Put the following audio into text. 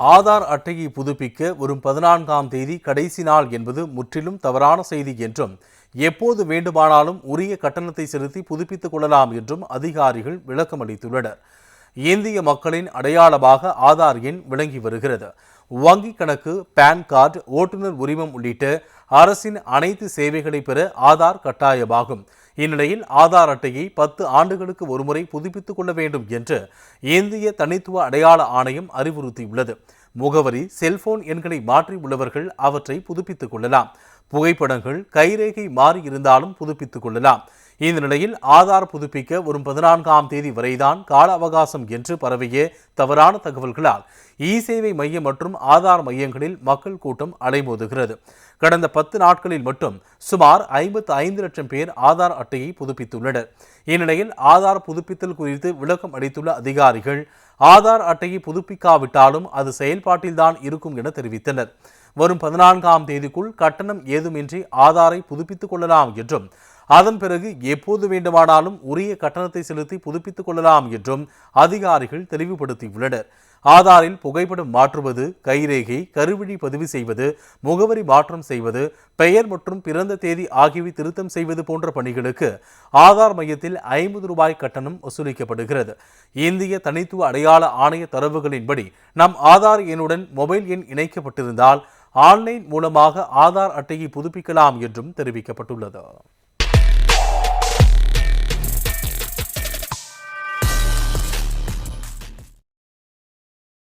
ஆதார் அட்டையை புதுப்பிக்க வரும் பதினான்காம் தேதி கடைசி நாள் என்பது முற்றிலும் தவறான செய்தி என்றும் எப்போது வேண்டுமானாலும் உரிய கட்டணத்தை செலுத்தி புதுப்பித்துக் கொள்ளலாம் என்றும் அதிகாரிகள் விளக்கம் அளித்துள்ளனர் இந்திய மக்களின் அடையாளமாக ஆதார் எண் விளங்கி வருகிறது. வங்கிக் கணக்கு பான் கார்டு ஓட்டுநர் உரிமம் உள்ளிட்ட அரசின் அனைத்து சேவைகளை பெற ஆதார் கட்டாயமாகும். இந்நிலையில் ஆதார் அட்டையை பத்து ஆண்டுகளுக்கு ஒருமுறை புதுப்பித்துக் கொள்ள வேண்டும் என்று இந்திய தனித்துவ அடையாள ஆணையம் அறிவுறுத்தியுள்ளது. முகவரி செல்போன் எண்களை மாற்றி உள்ளவர்கள் அவற்றை புதுப்பித்துக் கொள்ளலாம். புகைப்படங்கள் கைரேகை மாறி இருந்தாலும் புதுப்பித்துக் கொள்ளலாம். இந்த நிலையில் ஆதார் புதுப்பிக்க வரும் பதினான்காம் தேதி வரைதான் கால அவகாசம் என்று பரவிய தவறான தகவல்களால் இ சேவை மையம் மற்றும் ஆதார் மையங்களில் மக்கள் கூட்டம் அலைமோதுகிறது. கடந்த பத்து நாட்களில் மட்டும் சுமார் ஐம்பத்து ஐந்து லட்சம் பேர் ஆதார் அட்டையை புதுப்பித்துள்ளனர். இந்நிலையில் ஆதார் புதுப்பித்தல் குறித்து விளக்கம் அளித்துள்ள அதிகாரிகள் ஆதார் அட்டையை புதுப்பிக்காவிட்டாலும் அது செயல்பாட்டில்தான் இருக்கும் என தெரிவித்தனர். வரும் பதினான்காம் தேதிக்குள் கட்டணம் ஏதுமின்றி ஆதாரை புதுப்பித்துக் கொள்ளலாம் என்றும் அதன் பிறகு எப்போது வேண்டுமானாலும் உரிய கட்டணத்தை செலுத்தி புதுப்பித்துக் கொள்ளலாம் என்றும் அதிகாரிகள் தெளிவுபடுத்தியுள்ளனர். ஆதாரில் புகைப்படம் மாற்றுவது கைரேகை கருவிழி பதிவு செய்வது முகவரி மாற்றம் செய்வது பெயர் மற்றும் பிறந்த தேதி ஆகியவை திருத்தம் செய்வது போன்ற பணிகளுக்கு ஆதார் மையத்தில் ஐம்பது ரூபாய் கட்டணம் வசூலிக்கப்படுகிறது. இந்திய தனித்துவ அடையாள ஆணைய தரவுகளின்படி நம் ஆதார் எண்ணுடன் மொபைல் எண் இணைக்கப்பட்டிருந்தால் ஆன்லைன் மூலமாக ஆதார் அட்டையை புதுப்பிக்கலாம் என்றும் தெரிவிக்கப்பட்டுள்ளது.